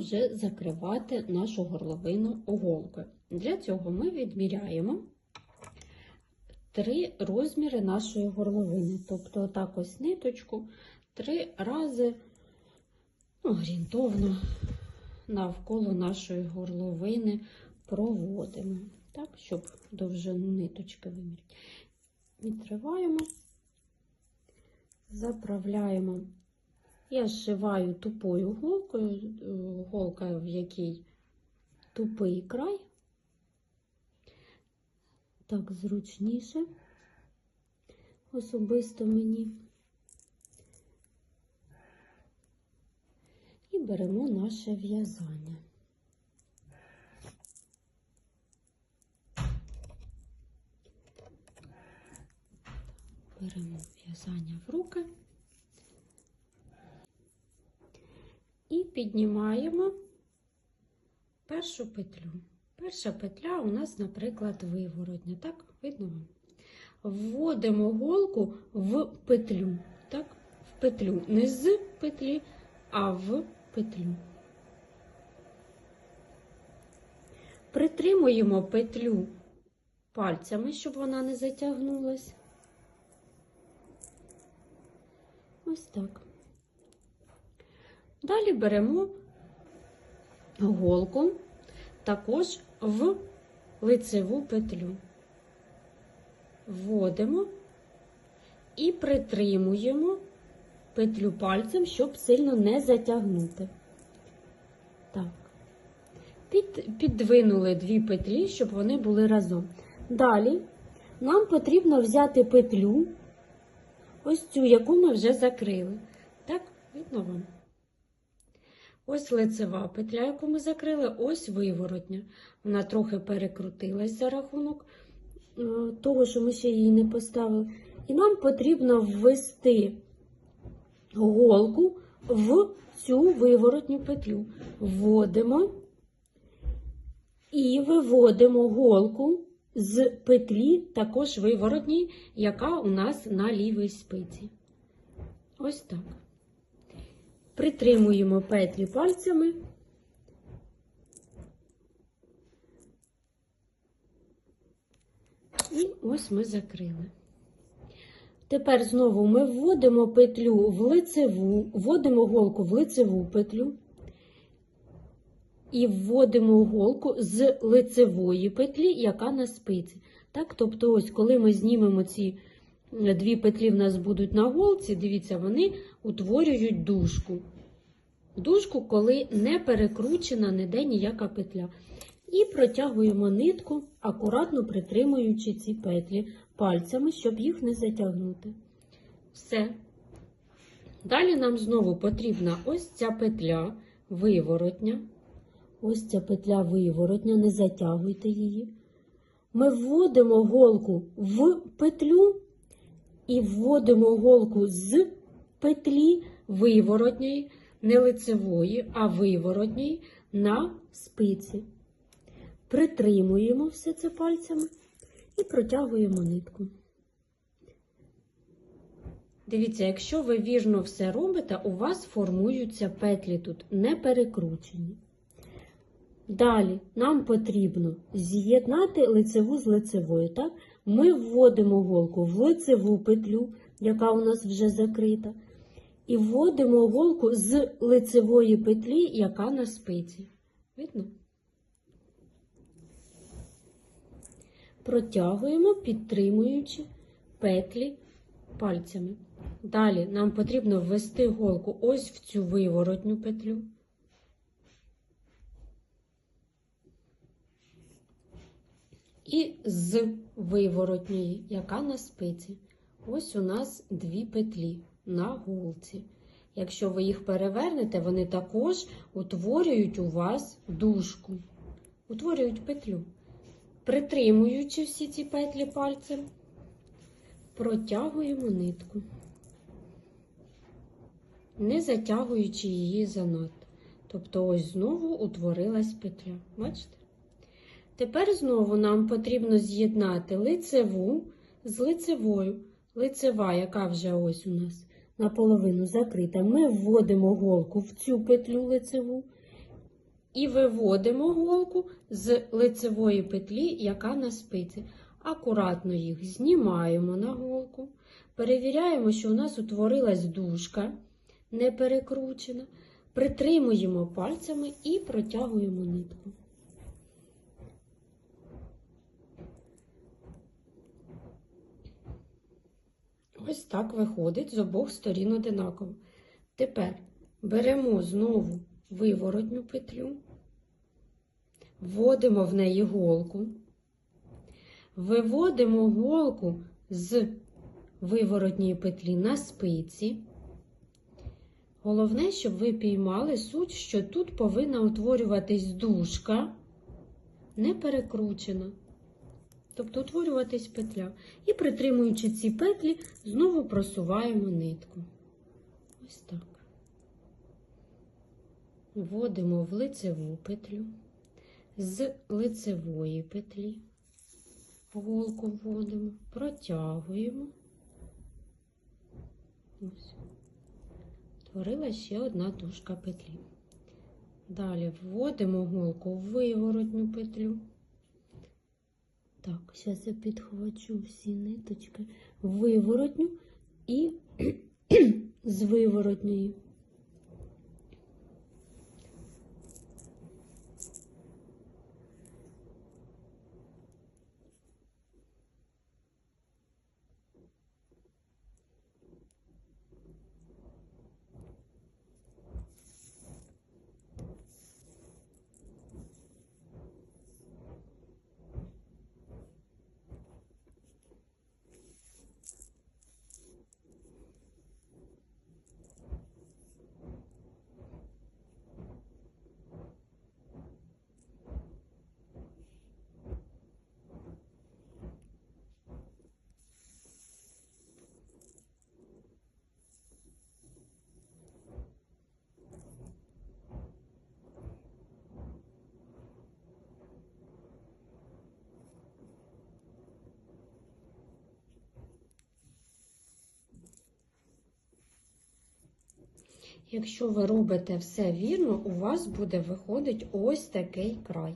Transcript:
вже закривати нашу горловину голкою. Для цього ми відміряємо три розміри нашої горловини. Тобто, отак ось ниточку три рази ну, орієнтовно навколо нашої горловини проводимо, так, щоб довжину ниточки виміряти. Відриваємо, заправляємо. Я зшиваю тупою голкою, е, голка, в якій тупий край. Так зручніше, особисто мені. І беремо наше в'язання. Беремо в'язання в руки і піднімаємо першу петлю. Перша петля у нас, наприклад, виворотня. Так, видно вам? Вводимо голку в петлю. Так, в петлю. Не з петлі, а в петлю. Притримуємо петлю пальцями, щоб вона не затягнулась. Ось так. Далі беремо голку також в лицеву петлю. Вводимо і притримуємо петлю пальцем, щоб сильно не затягнути. Так. Під, піддвинули дві петлі, щоб вони були разом. Далі нам потрібно взяти петлю, ось цю, яку ми вже закрили. Так, видно вам? Ось лицева петля, яку ми закрили, ось виворотня. Вона трохи перекрутилась за рахунок е, того, що ми ще її не поставили. І нам потрібно ввести голку в цю виворотню петлю. Вводимо і виводимо голку з петлі, також виворотній, яка у нас на лівій спиці. Ось так. Притримуємо петлі пальцями. І ось ми закрили. Тепер знову ми вводимо петлю в лицеву, вводимо голку в лицеву петлю і вводимо голку з лицевої петлі, яка на спиці. Так, тобто, ось, коли ми знімемо ці дві петлі, в нас будуть на голці, дивіться, вони утворюють дужку. Дужку, коли не перекручена ніде ніяка петля. І протягуємо нитку, акуратно притримуючи ці петлі пальцями, щоб їх не затягнути. Все. Далі нам знову потрібна ось ця петля виворотня. Ось ця петля виворотня, не затягуйте її. Ми вводимо голку в петлю і вводимо голку з петлі виворотньої, не лицевої, а виворотньої на спиці. Притримуємо все це пальцями і протягуємо нитку. Дивіться, якщо ви вірно все робите, у вас формуються петлі тут не перекручені. Далі нам потрібно з'єднати лицеву з лицевою. Так? Ми вводимо голку в лицеву петлю, яка у нас вже закрита, і вводимо голку з лицевої петлі, яка на спиці. Видно? Протягуємо, підтримуючи петлі пальцями. Далі нам потрібно ввести голку ось в цю виворотню петлю. І з виворотньої, яка на спиці. Ось у нас дві петлі на голці. Якщо ви їх перевернете, вони також утворюють у вас дужку, утворюють петлю. Притримуючи всі ці петлі пальцем, протягуємо нитку, не затягуючи її занадто. Тобто, ось знову утворилась петля. Бачите? Тепер знову нам потрібно з'єднати лицеву з лицевою. Лицева, яка вже ось у нас наполовину закрита, ми вводимо голку в цю петлю лицеву і виводимо голку з лицевої петлі, яка на спиці. Акуратно їх знімаємо на голку. Перевіряємо, що у нас утворилась дужка, не перекручена. Притримуємо пальцями і протягуємо нитку. Ось так виходить з обох сторін одинаково. Тепер беремо знову виворотню петлю, вводимо в неї голку, виводимо голку з виворотньої петлі на спиці. Головне, щоб ви піймали суть, що тут повинна утворюватись дужка, не перекручена. Тобто утворюватись петля. І притримуючи ці петлі, знову просуваємо нитку. Ось так. Вводимо в лицеву петлю, з лицевої петлі, голку вводимо, протягуємо. Ось. Творила ще одна дужка петлі. Далі вводимо голку в виворотню петлю. Так, зараз я підхвачу всі ниточки виворотню і з виворотньої. Якщо ви робите все вірно, у вас буде виходить ось такий край.